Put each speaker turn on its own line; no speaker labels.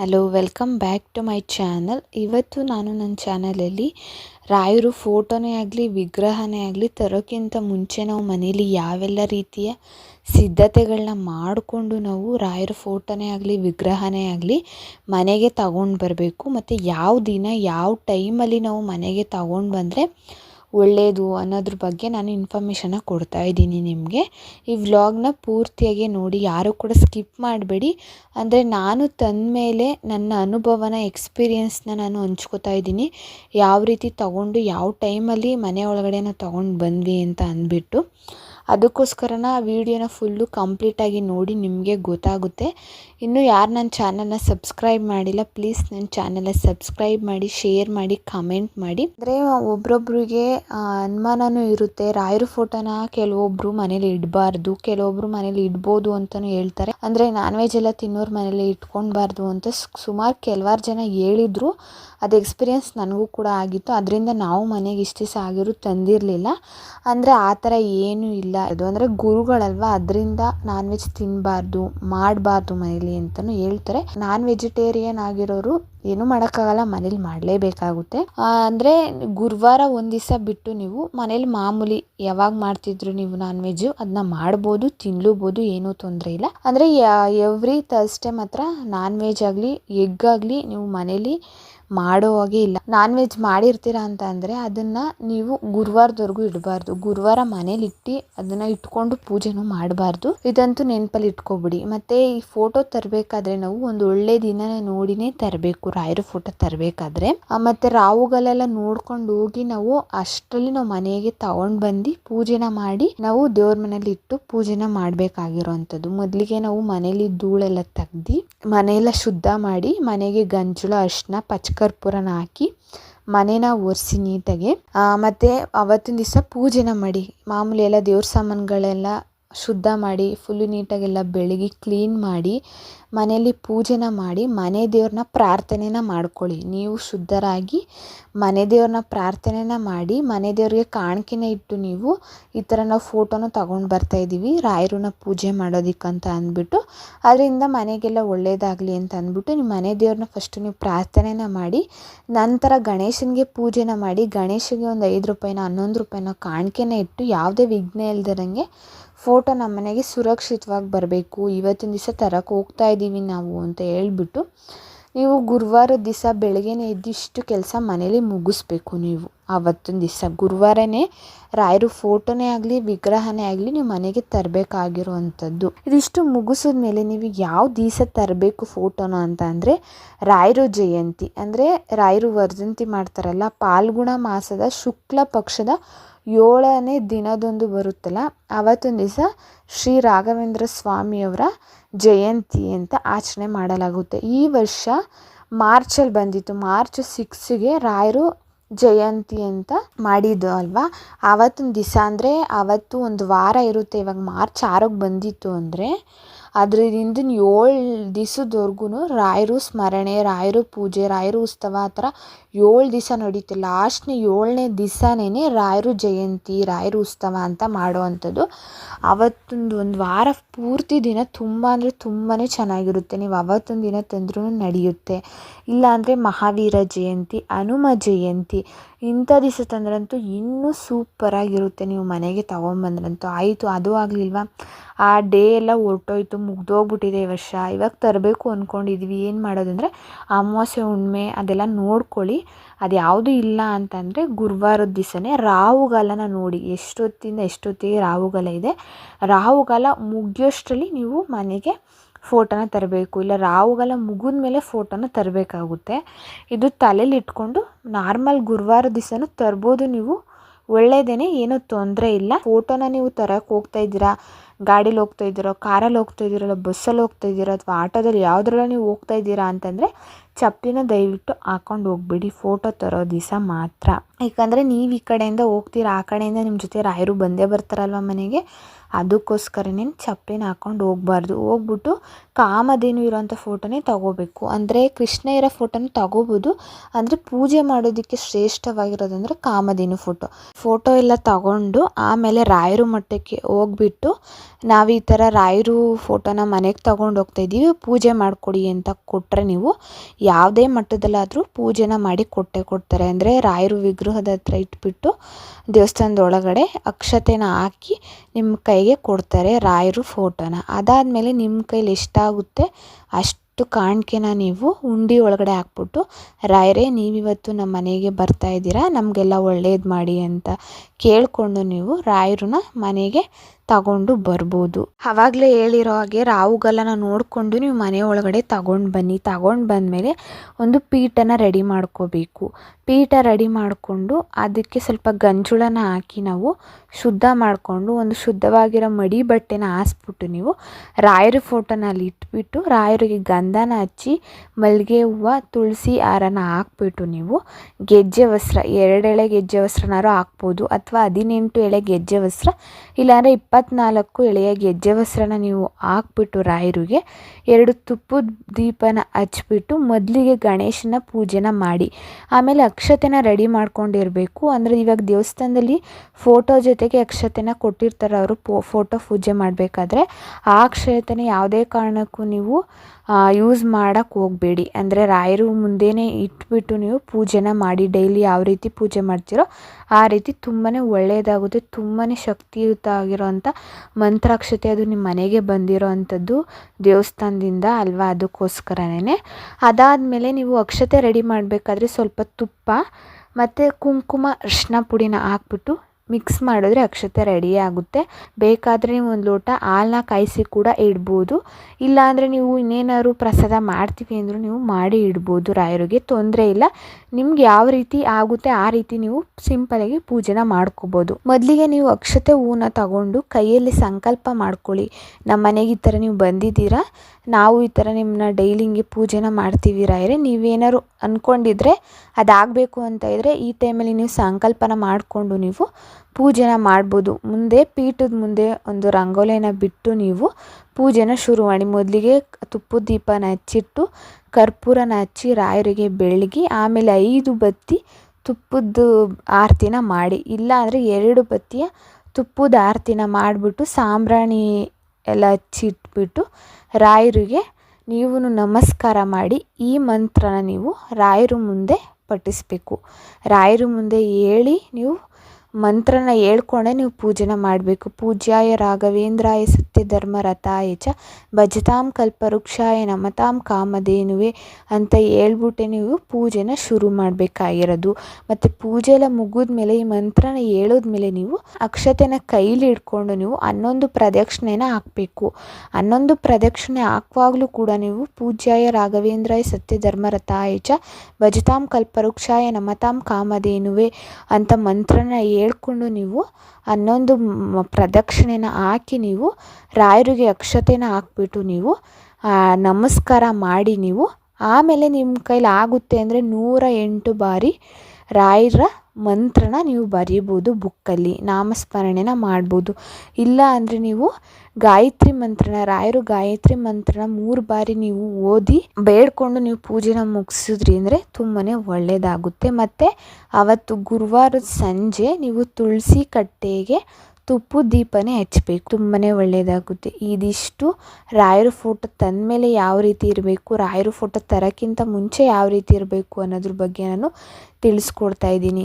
Hello welcome back to my channel ಇವತ್ತು ನಾನು ನನ್ನ ಚಾನಲಲ್ಲಿ ರಾಯರು ಫೋಟೋನೇ ಆಗಲಿ, ವಿಗ್ರಹನೇ ಆಗಲಿ ತರೋಕ್ಕಿಂತ ಮುಂಚೆ ನಾವು ಮನೇಲಿ ಯಾವೆಲ್ಲ ರೀತಿಯ ಸಿದ್ಧತೆಗಳನ್ನ ಮಾಡಿಕೊಂಡು ನಾವು ರಾಯರ ಫೋಟೋನೇ ಆಗಲಿ, ವಿಗ್ರಹನೇ ಆಗಲಿ ಮನೆಗೆ ತಗೊಂಡು ಬರಬೇಕು. ಮತ್ತು ಯಾವ ದಿನ, ಯಾವ ಟೈಮಲ್ಲಿ ನಾವು ಮನೆಗೆ ತಗೊಂಡು ಬಂದರೆ ಒಳ್ಳೆಯದು ಅನ್ನೋದ್ರ ಬಗ್ಗೆ ನಾನು ಇನ್ಫಾರ್ಮೇಷನ್ನ ಕೊಡ್ತಾ ಇದ್ದೀನಿ ನಿಮಗೆ. ಈ ವ್ಲಾಗ್ನ ಪೂರ್ತಿಯಾಗಿ ನೋಡಿ, ಯಾರೂ ಕೂಡ ಸ್ಕಿಪ್ ಮಾಡಬೇಡಿ. ಅಂದರೆ ನಾನು ತಂದ ಮೇಲೆ ನನ್ನ ಅನುಭವನ ಎಕ್ಸ್ಪೀರಿಯೆನ್ಸ್ನ ನಾನು ಹಂಚ್ಕೋತಾ ಇದ್ದೀನಿ. ಯಾವ ರೀತಿ ತಗೊಂಡು, ಯಾವ ಟೈಮಲ್ಲಿ ಮನೆ ಒಳಗಡೆ ನಾವು ತಗೊಂಡು ಬಂದ್ವಿ ಅಂತ ಅಂದ್ಬಿಟ್ಟು. ಅದಕ್ಕೋಸ್ಕರನ ವಿಡಿಯೋನ ಫುಲ್ಲು ಕಂಪ್ಲೀಟಾಗಿ ನೋಡಿ ನಿಮಗೆ ಗೊತ್ತಾಗುತ್ತೆ. ಇನ್ನು ಯಾರು ನನ್ನ ಚಾನಲ್ನ ಸಬ್ಸ್ಕ್ರೈಬ್ ಮಾಡಿಲ್ಲ, ಪ್ಲೀಸ್ ನನ್ನ ಚಾನಲ್ನ ಸಬ್ಸ್ಕ್ರೈಬ್ ಮಾಡಿ, ಶೇರ್ ಮಾಡಿ, ಕಮೆಂಟ್ ಮಾಡಿ. ಅಂದರೆ ಒಬ್ರೊಬ್ರಿಗೆ ಅನುಮಾನನೂ ಇರುತ್ತೆ. ರಾಯರ ಫೋಟೋನ ಕೆಲವೊಬ್ರು ಮನೇಲಿ ಇಡಬಾರ್ದು, ಕೆಲವೊಬ್ರು ಮನೇಲಿ ಇಡ್ಬೋದು ಅಂತಲೂ ಹೇಳ್ತಾರೆ. ಅಂದರೆ ನಾನ್ ವೆಜ್ ಎಲ್ಲ ತಿನ್ನೋರು ಮನೇಲಿ ಇಟ್ಕೊಳ್ಬಾರ್ದು ಅಂತ ಸುಮಾರು ಕೆಲವಾರು ಜನ ಹೇಳಿದ್ರು. ಅದು ಎಕ್ಸ್ಪೀರಿಯೆನ್ಸ್ ನನಗೂ ಕೂಡ ಆಗಿತ್ತು. ಅದರಿಂದ ನಾವು ಮನೆಗೆ ಇಷ್ಟು ದಿವಸ ಆಗಿರೋ ತಂದಿರಲಿಲ್ಲ. ಅಂದರೆ ಆ ಥರ ಏನೂ ಇಲ್ಲ. ಅದು ಅಂದರೆ ಗುರುಗಳಲ್ವಾ ಅದರಿಂದ ನಾನ್ ವೆಜ್ ತಿನ್ನಬಾರ್ದು ಮಾಡಬಾರ್ದು ಮನೇಲಿ ಅಂತಲೂ ಹೇಳ್ತಾರೆ. ನಾನ್ ವೆಜಿಟೇರಿಯನ್ ಆಗಿರೋರು ಏನೂ ಮಾಡೋಕ್ಕಾಗಲ್ಲ, ಮನೇಲಿ ಮಾಡಲೇಬೇಕಾಗುತ್ತೆ. ಅಂದರೆ ಗುರುವಾರ ಒಂದು ದಿವಸ ಬಿಟ್ಟು ನೀವು ಮನೇಲಿ ಮಾಮೂಲಿ ಯಾವಾಗ ಮಾಡ್ತಿದ್ರು ನೀವು ನಾನ್ ವೆಜ್ಜು ಅದನ್ನ ಮಾಡ್ಬೋದು, ತಿನ್ಲೂಬೋದು, ಏನೂ ತೊಂದರೆ ಇಲ್ಲ. ಅಂದರೆ ಎವ್ರಿ ಥರ್ಸ್ಡೇ ಮಾತ್ರ ನಾನ್ ವೆಜ್ ಆಗಲಿ ಎಗ್ ಆಗಲಿ ನೀವು ಮನೇಲಿ ಮಾಡೋ ಹಾಗೆ ಇಲ್ಲ. ನಾನ್ ವೆಜ್ ಮಾಡಿರ್ತೀರ ಅಂತ ಅಂದರೆ ಅದನ್ನು ನೀವು ಗುರುವಾರದವರೆಗೂ ಇಡಬಾರ್ದು. ಗುರುವಾರ ಮನೇಲಿ ಇಟ್ಟು ಅದನ್ನು ಇಟ್ಕೊಂಡು ಪೂಜೆನೂ ಮಾಡಬಾರ್ದು. ಇದಂತೂ ನೆನಪಲ್ಲಿ ಇಟ್ಕೊಬಿಡಿ. ಮತ್ತು ಈ ಫೋಟೋ ತರಬೇಕಾದ್ರೆ ನಾವು ಒಂದು ಒಳ್ಳೆಯ ದಿನ ನೋಡಿನೇ ತರಬೇಕು. ರಾಯರ ಫೋಟೋ ತರಬೇಕಾದ್ರೆ ಮತ್ತು ರಾವುಗಳೆಲ್ಲ ನೋಡ್ಕೊಂಡು ಹೋಗಿ ನಾವು ಅಷ್ಟರಲ್ಲಿ ನಾವು ಮನೆಗೆ ತಗೊಂಡು ಬಂದು ಪೂಜೆನ ಮಾಡಿ ನಾವು ದೇವ್ರ ಮನೇಲಿ ಇಟ್ಟು ಪೂಜೆನ ಮಾಡಬೇಕಾಗಿರೋವಂಥದ್ದು ಮೊದಲಿಗೆ ನಾವು ಮನೇಲಿ ಧೂಳೆಲ್ಲ ತೆಗ್ದು ಮನೆಯೆಲ್ಲ ಶುದ್ಧ ಮಾಡಿ ಮನೆಗೆ ಗಂಜುಳ, ಅರಿಶಿನ, ಪಚ್ಕರ್ಪುರನ ಹಾಕಿ ಮನೇನ ಒರೆಸಿ ನೀಟಾಗಿ ಮತ್ತು ಅವತ್ತಿನ ದಿವಸ ಪೂಜೆನ ಮಾಡಿ. ಮಾಮೂಲಿ ಎಲ್ಲ ದೇವ್ರ ಸಾಮಾನುಗಳೆಲ್ಲ ಶುದ್ಧ ಮಾಡಿ, ಫುಲ್ಲು ನೀಟಾಗೆಲ್ಲ ಬೆಳಗ್ಗೆ ಕ್ಲೀನ್ ಮಾಡಿ, ಮನೆಯಲ್ಲಿ ಪೂಜೆನ ಮಾಡಿ, ಮನೆ ದೇವ್ರನ್ನ ಪ್ರಾರ್ಥನೆನ ಮಾಡ್ಕೊಳ್ಳಿ. ನೀವು ಶುದ್ಧರಾಗಿ ಮನೆ ದೇವ್ರನ್ನ ಪ್ರಾರ್ಥನೆನ ಮಾಡಿ, ಮನೆ ದೇವ್ರಿಗೆ ಕಾಣಿಕೆನ ಇಟ್ಟು ನೀವು ಈ ಥರ ನಾವು ಫೋಟೋನ ತಗೊಂಡು ಬರ್ತಾಯಿದ್ದೀವಿ ರಾಯರನ್ನ ಪೂಜೆ ಮಾಡೋದಕ್ಕಂತ ಅಂದ್ಬಿಟ್ಟು. ಅದರಿಂದ ಮನೆಗೆಲ್ಲ ಒಳ್ಳೆಯದಾಗಲಿ ಅಂತ ಅಂದ್ಬಿಟ್ಟು ನಿಮ್ಮ ಮನೆ ದೇವ್ರನ್ನ ಫಸ್ಟು ನೀವು ಪ್ರಾರ್ಥನೆನ ಮಾಡಿ, ನಂತರ ಗಣೇಶನಿಗೆ ಪೂಜೆನ ಮಾಡಿ, ಗಣೇಶನಿಗೆ ಒಂದು ಐದು ರೂಪಾಯಿನ, ಹನ್ನೊಂದು ರೂಪಾಯಿನ ಕಾಣಿಕೆನ ಇಟ್ಟು, ಯಾವುದೇ ವಿಘ್ನ ಇಲ್ದಿರಂಗೆ ಫೋಟೋ ನಮ್ಮ ಮನೆಗೆ ಸುರಕ್ಷಿತವಾಗಿ ಬರಬೇಕು. ಇವತ್ತಿನ ದಿವಸ ತರಕ್ಕೆ ಹೋಗ್ತಾ ಇದ್ದೀವಿ ನಾವು ಅಂತ ಹೇಳ್ಬಿಟ್ಟು, ನೀವು ಗುರುವಾರದ ದಿವಸ ಬೆಳಗ್ಗೆನೇ ಎದ್ದಿಷ್ಟು ಕೆಲಸ ಮನೇಲಿ ಮುಗಿಸ್ಬೇಕು ನೀವು. ಆವತ್ತಿನ ದಿವಸ ಗುರುವಾರನೇ ರಾಯರು ಫೋಟೋನೇ ಆಗಲಿ, ವಿಗ್ರಹನೇ ಆಗಲಿ ನೀವು ಮನೆಗೆ ತರಬೇಕಾಗಿರುವಂಥದ್ದು. ಇದಿಷ್ಟು ಮುಗಿಸಿದ ಮೇಲೆ ನೀವು ಯಾವ ದಿವಸ ತರಬೇಕು ಫೋಟೋನ ಅಂತ ಅಂದರೆ ರಾಯರು ಜಯಂತಿ. ಅಂದರೆ ರಾಯರು ವರ್ಧಂತಿ ಮಾಡ್ತಾರಲ್ಲ, ಪಾಲ್ಗುಣ ಮಾಸದ ಶುಕ್ಲ ಪಕ್ಷದ ಏಳನೇ ದಿನದೊಂದು ಬರುತ್ತಲ್ಲ ಆವತ್ತೊಂದು ದಿವಸ ಶ್ರೀ ರಾಘವೇಂದ್ರ ಸ್ವಾಮಿಯವರ ಜಯಂತಿ ಅಂತ ಆಚರಣೆ ಮಾಡಲಾಗುತ್ತೆ. ಈ ವರ್ಷ ಮಾರ್ಚಲ್ಲಿ ಬಂದಿತ್ತು. ಮಾರ್ಚ್ ಸಿಕ್ಸಿಗೆ ರಾಯರು ಜಯಂತಿ ಅಂತ ಮಾಡಿದ್ದು ಅಲ್ವಾ? ಆವತ್ತಿನ ದಿವಸ ಅಂದರೆ ಆವತ್ತು ಒಂದು ವಾರ ಇರುತ್ತೆ, ಇವಾಗ ಮಾರ್ಚ್ ಆರೋಗ್ಯ ಬಂದಿತ್ತು ಅಂದರೆ. ಅದರಿಂದ ಏಳು ದಿವಸದವರೆಗೂ ರಾಯರು ಸ್ಮರಣೆ, ರಾಯರು ಪೂಜೆ, ರಾಯರು ಉತ್ಸವ ಆ ಥರ ಏಳು ದಿವಸ ನಡೀತೆ. ಲಾಸ್ಟ್ನೇ ಏಳನೇ ದಿವಸನೇ ರಾಯರು ಜಯಂತಿ, ರಾಯರು ಉತ್ಸವ ಅಂತ ಮಾಡುವಂಥದ್ದು. ಅವತ್ತೊಂದು ಒಂದು ವಾರ ಪೂರ್ತಿ ದಿನ ತುಂಬ ಅಂದರೆ ತುಂಬಾ ಚೆನ್ನಾಗಿರುತ್ತೆ. ನೀವು ಅವತ್ತೊಂದು ದಿನ ತಂದ್ರೂ ನಡೆಯುತ್ತೆ. ಇಲ್ಲಾಂದರೆ ಮಹಾವೀರ ಜಯಂತಿ, ಹನುಮ ಜಯಂತಿ, ಇಂಥ ದಿವಸ ತಂದ್ರಂತೂ ಇನ್ನೂ ಸೂಪರಾಗಿರುತ್ತೆ ನೀವು ಮನೆಗೆ ತೊಗೊಂಬಂದ್ರಂತೂ ಆಯಿತು, ಅದು ಆಗಲಿಲ್ವಾ? ಆ ಡೇ ಎಲ್ಲ ಹೊರ್ಟೋಯ್ತು, ಮುಗ್ದೋಗ್ಬಿಟ್ಟಿದೆ ಈ ವರ್ಷ. ಇವಾಗ ತರಬೇಕು ಅಂದ್ಕೊಂಡಿದ್ವಿ ಏನು ಮಾಡೋದಂದರೆ ಅಮಾವಾಸ್ಯೆ ಹುಣ್ಣಿಮೆ ಅದೆಲ್ಲ ನೋಡ್ಕೊಳ್ಳಿ. ಅದು ಯಾವುದೂ ಇಲ್ಲ ಅಂತಂದರೆ ಗುರುವಾರದ ದಿವಸನೇ ರಾಹುಗಾಲನ ನೋಡಿ. ಎಷ್ಟೊತ್ತಿಂದ ಎಷ್ಟೊತ್ತಿಗೆ ರಾಹುಗಾಲ ಇದೆ? ರಾಹುಗಾಲ ಮುಗಿಯೋಷ್ಟರಲ್ಲಿ ನೀವು ಮನೆಗೆ ಫೋಟೋನ ತರಬೇಕು, ಇಲ್ಲ ರಾಹುಗಾಲ ಮುಗಿದ ಮೇಲೆ ಫೋಟೋನ ತರಬೇಕಾಗುತ್ತೆ. ಇದು ತಲೆಯಲ್ಲಿ ಇಟ್ಕೊಂಡು ನಾರ್ಮಲ್ ಗುರುವಾರ ದಿವಸನೂ ತರ್ಬೋದು ನೀವು. ಒಳ್ಳೆಯದೇ ಏನೂ ತೊಂದರೆ ಇಲ್ಲ. ಫೋಟೋನ ನೀವು ತರಕ್ಕೆ ಹೋಗ್ತಾ ಇದ್ದೀರಾ? ಗಾಡೀಲಿ ಹೋಗ್ತಾ ಇದ್ದೀರೋ? ಕಾರಲ್ಲಿ ಹೋಗ್ತಾ ಇದ್ದೀರಲ್ಲ ಬಸ್ಸಲ್ಲಿ ಹೋಗ್ತಾ ಇದ್ದೀರಾ? ಅಥವಾ ಆಟೋದಲ್ಲಿ ಯಾವುದ್ರಲ್ಲ ನೀವು ಹೋಗ್ತಾ ಇದ್ದೀರಾ ಅಂತಂದರೆ ಚಪ್ಪಲಿನ ದಯವಿಟ್ಟು ಹಾಕೊಂಡು ಹೋಗ್ಬಿಡಿ. ಫೋಟೋ ತರೋ ದಿವಸ ಮಾತ್ರ. ಯಾಕಂದರೆ ನೀವು ಈ ಕಡೆಯಿಂದ ಹೋಗ್ತೀರಾ, ಆ ಕಡೆಯಿಂದ ನಿಮ್ಮ ಜೊತೆ ರಾಯರು ಬಂದೇ ಬರ್ತಾರಲ್ವ ಮನೆಗೆ? ಅದಕ್ಕೋಸ್ಕರನೇ ಚಪ್ಪಲಿನ ಹಾಕ್ಕೊಂಡು ಹೋಗ್ಬಾರ್ದು. ಹೋಗ್ಬಿಟ್ಟು ಕಾಮಧೇನು ಇರೋಂಥ ಫೋಟೋನೇ ತಗೋಬೇಕು. ಅಂದರೆ ಕೃಷ್ಣ ಇರೋ ಫೋಟೋನ ತಗೋಬೋದು. ಅಂದರೆ ಪೂಜೆ ಮಾಡೋದಕ್ಕೆ ಶ್ರೇಷ್ಠವಾಗಿರೋದಂದರೆ ಕಾಮಧೇನು ಫೋಟೋ ಫೋಟೋ ಎಲ್ಲ ತಗೊಂಡು ಆಮೇಲೆ ರಾಯರು ಮಠಕ್ಕೆ ಹೋಗ್ಬಿಟ್ಟು ನಾವು ಈ ಥರ ರಾಯರು ಫೋಟೋನ ಮನೆಗೆ ತಗೊಂಡು ಹೋಗ್ತಾ ಇದ್ದೀವಿ ಪೂಜೆ ಮಾಡಿಕೊಡಿ ಅಂತ ಕೊಟ್ಟರೆ ನೀವು ಯಾವುದೇ ಮಟ್ಟದಲ್ಲಾದರೂ ಪೂಜೆನ ಮಾಡಿ ಕೊಟ್ಟೆ ಕೊಡ್ತಾರೆ. ಅಂದರೆ ರಾಯರು ವಿಗ್ರಹದ ಹತ್ರ ಇಟ್ಬಿಟ್ಟು ದೇವಸ್ಥಾನದ ಒಳಗಡೆ ಅಕ್ಷತೆನ ಹಾಕಿ ನಿಮ್ಮ ಕೈಗೆ ಕೊಡ್ತಾರೆ ರಾಯರು ಫೋಟೋನ. ಅದಾದಮೇಲೆ ನಿಮ್ಮ ಕೈಲಿ ಎಷ್ಟಾಗುತ್ತೆ ಅಷ್ಟು ಕಾಣಿಕೆನ ನೀವು ಉಂಡಿ ಒಳಗಡೆ ಹಾಕ್ಬಿಟ್ಟು, ರಾಯರೇ, ನೀವಿವತ್ತು ನಮ್ಮ ಮನೆಗೆ ಬರ್ತಾ ಇದ್ದೀರಾ? ನಮಗೆಲ್ಲ ಒಳ್ಳೇದು ಮಾಡಿ ಅಂತ ಕೇಳಿಕೊಂಡು ನೀವು ರಾಯರನ್ನ ಮನೆಗೆ ತಗೊಂಡು ಬರ್ಬೋದು. ಆವಾಗಲೇ ಹೇಳಿರೋ ಹಾಗೆ ರಾವುಗಲ್ಲನ ನೋಡಿಕೊಂಡು ನೀವು ಮನೆ ಒಳಗಡೆ ತಗೊಂಡು ಬನ್ನಿ. ತಗೊಂಡು ಬಂದಮೇಲೆ ಒಂದು ಪೀಠನ ರೆಡಿ ಮಾಡ್ಕೋಬೇಕು. ಪೀಠ ರೆಡಿ ಮಾಡಿಕೊಂಡು ಅದಕ್ಕೆ ಸ್ವಲ್ಪ ಗಂಜುಳನ ಹಾಕಿ ನಾವು ಶುದ್ಧ ಮಾಡಿಕೊಂಡು ಒಂದು ಶುದ್ಧವಾಗಿರೋ ಮಡಿ ಬಟ್ಟೆನ ಹಾಸ್ಬಿಟ್ಟು ನೀವು ರಾಯರ ಫೋಟೋನ ಅಲ್ಲಿ ಇಟ್ಬಿಟ್ಟು ರಾಯರಿಗೆ ಗಂಧನ ಹಚ್ಚಿ ಮಲ್ಲಿಗೆ ಹೂವು, ತುಳಸಿ ಹಾರನ ಹಾಕ್ಬಿಟ್ಟು ನೀವು ಗೆಜ್ಜೆ ವಸ್ತ್ರ ಎರಡೆಳೆ ಗೆಜ್ಜೆ ವಸ್ತ್ರನಾರು ಹಾಕ್ಬೋದು ಅಥವಾ ಹದಿನೆಂಟು ಎಳೆ ಗೆಜ್ಜೆ ವಸ್ತ್ರ ಇಲ್ಲಾಂದರೆ ಇಪ್ಪತ್ನಾಲ್ಕು ಎಳೆಯ ಗೆಜ್ಜೆ ವಸ್ತ್ರನ ನೀವು ಹಾಕ್ಬಿಟ್ಟು ರಾಯರಿಗೆ, ಎರಡು ತುಪ್ಪದ ದೀಪನ ಹಚ್ಬಿಟ್ಟು ಮೊದಲಿಗೆ ಗಣೇಶನ ಪೂಜೆನ ಮಾಡಿ. ಆಮೇಲೆ ಅಕ್ಷತೆನ ರೆಡಿ ಮಾಡ್ಕೊಂಡಿರಬೇಕು. ಅಂದರೆ ಇವಾಗ ದೇವಸ್ಥಾನದಲ್ಲಿ ಫೋಟೋ ಜೊತೆಗೆ ಅಕ್ಷತೆನ ಕೊಟ್ಟಿರ್ತಾರೆ, ಅವರು ಫೋಟೋ ಪೂಜೆ ಮಾಡಬೇಕಾದ್ರೆ ಆ ಅಕ್ಷತೆನ ಯಾವುದೇ ಕಾರಣಕ್ಕೂ ನೀವು ಯೂಸ್ ಮಾಡೋಕ್ಕೆ ಹೋಗಬೇಡಿ. ಅಂದರೆ ರಾಯರು ಮುಂದೆಯೇ ಇಟ್ಬಿಟ್ಟು ನೀವು ಪೂಜೆನ ಮಾಡಿ, ಡೈಲಿ ಯಾವ ರೀತಿ ಪೂಜೆ ಮಾಡ್ತೀರೋ ಆ ರೀತಿ ತುಂಬಾ ಒಳ್ಳೆಯದಾಗುತ್ತೆ ತುಂಬಾ ಶಕ್ತಿಯುತ ಆಗಿರೋವಂಥ ಮಂತ್ರಾಕ್ಷತೆ ಅದು ನಿಮ್ಮ ಮನೆಗೆ ಬಂದಿರೋ ಅಂಥದ್ದು ದೇವಸ್ಥಾನದಿಂದ ಅಲ್ವಾ? ಅದಕ್ಕೋಸ್ಕರನೇ ಅದಾದಮೇಲೆ ನೀವು ಅಕ್ಷತೆ ರೆಡಿ ಮಾಡಬೇಕಾದ್ರೆ ಸ್ವಲ್ಪ ತುಪ್ಪ, ಮತ್ತು ಕುಂಕುಮ ಅರಿಶಿನ ಪುಡಿನ ಹಾಕ್ಬಿಟ್ಟು ಮಿಕ್ಸ್ ಮಾಡಿದ್ರೆ ಅಕ್ಷತೆ ರೆಡಿ ಆಗುತ್ತೆ. ಬೇಕಾದರೆ ನೀವು ಒಂದು ಲೋಟ ಹಾಲನ್ನ ಕಾಯಿಸಿ ಕೂಡ ಇಡ್ಬೋದು. ಇಲ್ಲಾಂದರೆ ನೀವು ಇನ್ನೇನಾದ್ರು ಪ್ರಸಾದ ಮಾಡ್ತೀವಿ ಅಂದರೂ ನೀವು ಮಾಡಿ ಇಡ್ಬೋದು. ರಾಯರಿಗೆ ತೊಂದರೆ ಇಲ್ಲ. ನಿಮ್ಗೆ ಯಾವ ರೀತಿ ಆಗುತ್ತೆ ಆ ರೀತಿ ನೀವು ಸಿಂಪಲಾಗಿ ಪೂಜೆನ ಮಾಡ್ಕೋಬೋದು. ಮೊದಲಿಗೆ ನೀವು ಅಕ್ಷತೆ ಹೂವನ್ನ ತಗೊಂಡು ಕೈಯಲ್ಲಿ ಸಂಕಲ್ಪ ಮಾಡ್ಕೊಳ್ಳಿ. ನಮ್ಮ ಮನೆಗೆ ಈ ಥರ ನೀವು ಬಂದಿದ್ದೀರಾ? ನಾವು ಈ ಥರ ನಿಮ್ಮನ್ನ ಡೈಲಿ ಹಿಂಗೆ ಪೂಜೆನ ಮಾಡ್ತೀವಿ ರಾಯರೆ. ನೀವೇನಾದ್ರು ಅಂದ್ಕೊಂಡಿದ್ರೆ ಅದಾಗಬೇಕು ಅಂತ ಇದ್ದರೆ ಈ ಟೈಮಲ್ಲಿ ನೀವು ಸಂಕಲ್ಪನ ಮಾಡಿಕೊಂಡು ನೀವು ಪೂಜೆನ ಮಾಡ್ಬೋದು. ಮುಂದೆ ಪೀಠದ ಮುಂದೆ ಒಂದು ರಂಗೋಲಿನ ಬಿಟ್ಟು ನೀವು ಪೂಜೆನ ಶುರು ಮಾಡಿ. ಮೊದಲಿಗೆ ತುಪ್ಪದ ದೀಪನ ಹಚ್ಚಿಟ್ಟು ಕರ್ಪೂರನ ಹಚ್ಚಿ ರಾಯರಿಗೆ ಬೆಳಗಿ ಆಮೇಲೆ ಐದು ಬತ್ತಿ ತುಪ್ಪದ ಆರತಿನ ಮಾಡಿ. ಇಲ್ಲ ಅಂದರೆ ಎರಡು ಬತ್ತಿಯ ತುಪ್ಪದ ಆರತಿನ ಮಾಡಿಬಿಟ್ಟು ಸಾಂಬ್ರಾಣಿ ಎಲ್ಲ ಹಚ್ಚಿಟ್ಬಿಟ್ಟು ರಾಯರಿಗೆ ನೀವು ನಮಸ್ಕಾರ ಮಾಡಿ ಈ ಮಂತ್ರನ ನೀವು ರಾಯರು ಮುಂದೆ ಪಠಿಸಬೇಕು. ರಾಯರು ಮುಂದೆ ಹೇಳಿ ನೀವು ಮಂತ್ರನ ಹೇಳ್ಕೊಂಡೇ ನೀವು ಪೂಜೆನ ಮಾಡಬೇಕು. ಪೂಜ್ಯಾಯ ರಾಘವೇಂದ್ರಾಯ ಸತ್ಯಧರ್ಮ ರಥಾಯ ಚ ಭಜತಾಂ ಕಲ್ಪವೃಕ್ಷಾಯ ನಮತಾಂ ಕಾಮಧೇನುವೆ ಅಂತ ಹೇಳ್ಬಿಟ್ಟೆ ನೀವು ಪೂಜೆನ ಶುರು ಮಾಡಬೇಕಾಗಿರೋದು. ಮತ್ತು ಪೂಜೆ ಎಲ್ಲ ಮುಗಿದ್ಮೇಲೆ ಈ ಮಂತ್ರನ ಹೇಳಿದ್ಮೇಲೆ ನೀವು ಅಕ್ಷತೆನ ಕೈಲಿ ಹಿಡ್ಕೊಂಡು ನೀವು ಹನ್ನೊಂದು ಪ್ರದಕ್ಷಿಣೆನ ಹಾಕಬೇಕು. ಹನ್ನೊಂದು ಪ್ರದಕ್ಷಿಣೆ ಹಾಕುವಾಗಲೂ ಕೂಡ ನೀವು ಪೂಜ್ಯಾಯ ರಾಘವೇಂದ್ರಾಯ ಸತ್ಯಧರ್ಮ ರಥಾಯ ಚ ಭಜತಾಂ ಕಲ್ಪವೃಕ್ಷಾಯ ನಮತಾಂ ಕಾಮಧೇನುವೆ ಅಂತ ಮಂತ್ರನ ಹೇಳ್ಕೊಂಡು ನೀವು ಹನ್ನೊಂದು ಪ್ರದಕ್ಷಿಣೆನ ಹಾಕಿ ನೀವು ರಾಯರಿಗೆ ಅಕ್ಷತೆನ ಹಾಕ್ಬಿಟ್ಟು ನೀವು ನಮಸ್ಕಾರ ಮಾಡಿ ನೀವು, ಆಮೇಲೆ ನಿಮ್ಮ ಕೈಲಿ ಆಗುತ್ತೆ ಅಂದರೆ ನೂರ ಎಂಟು ಬಾರಿ ರಾಯರ ಮಂತ್ರನ ನೀವು ಬರೀಬೋದು ಬುಕ್ಕಲ್ಲಿ, ನಾಮಸ್ಮರಣೆನ ಮಾಡ್ಬೋದು. ಇಲ್ಲ ಅಂದರೆ ನೀವು ಗಾಯತ್ರಿ ಮಂತ್ರನ, ರಾಯರು ಗಾಯತ್ರಿ ಮಂತ್ರನ ಮೂರು ಬಾರಿ ನೀವು ಓದಿ ಬೇಡ್ಕೊಂಡು ನೀವು ಪೂಜೆನ ಮುಗಿಸಿದ್ರಿ ಅಂದರೆ ತುಂಬಾ ಒಳ್ಳೆಯದಾಗುತ್ತೆ ಮತ್ತು ಅವತ್ತು ಗುರುವಾರದ ಸಂಜೆ ನೀವು ತುಳಸಿ ಕಟ್ಟೆಗೆ ತುಪ್ಪು ದೀಪನೇ ಹಚ್ಚಬೇಕು ತುಂಬಾ ಒಳ್ಳೆಯದಾಗುತ್ತೆ ಇದಿಷ್ಟು ರಾಯರ ಫೋಟೋ ತಂದಮೇಲೆ ಯಾವ ರೀತಿ ಇರಬೇಕು, ರಾಯರ ಫೋಟೋ ತರೋಕ್ಕಿಂತ ಮುಂಚೆ ಯಾವ ರೀತಿ ಇರಬೇಕು ಅನ್ನೋದ್ರ ಬಗ್ಗೆ ನಾನು ತಿಳಿಸ್ಕೊಡ್ತಾ ಇದ್ದೀನಿ.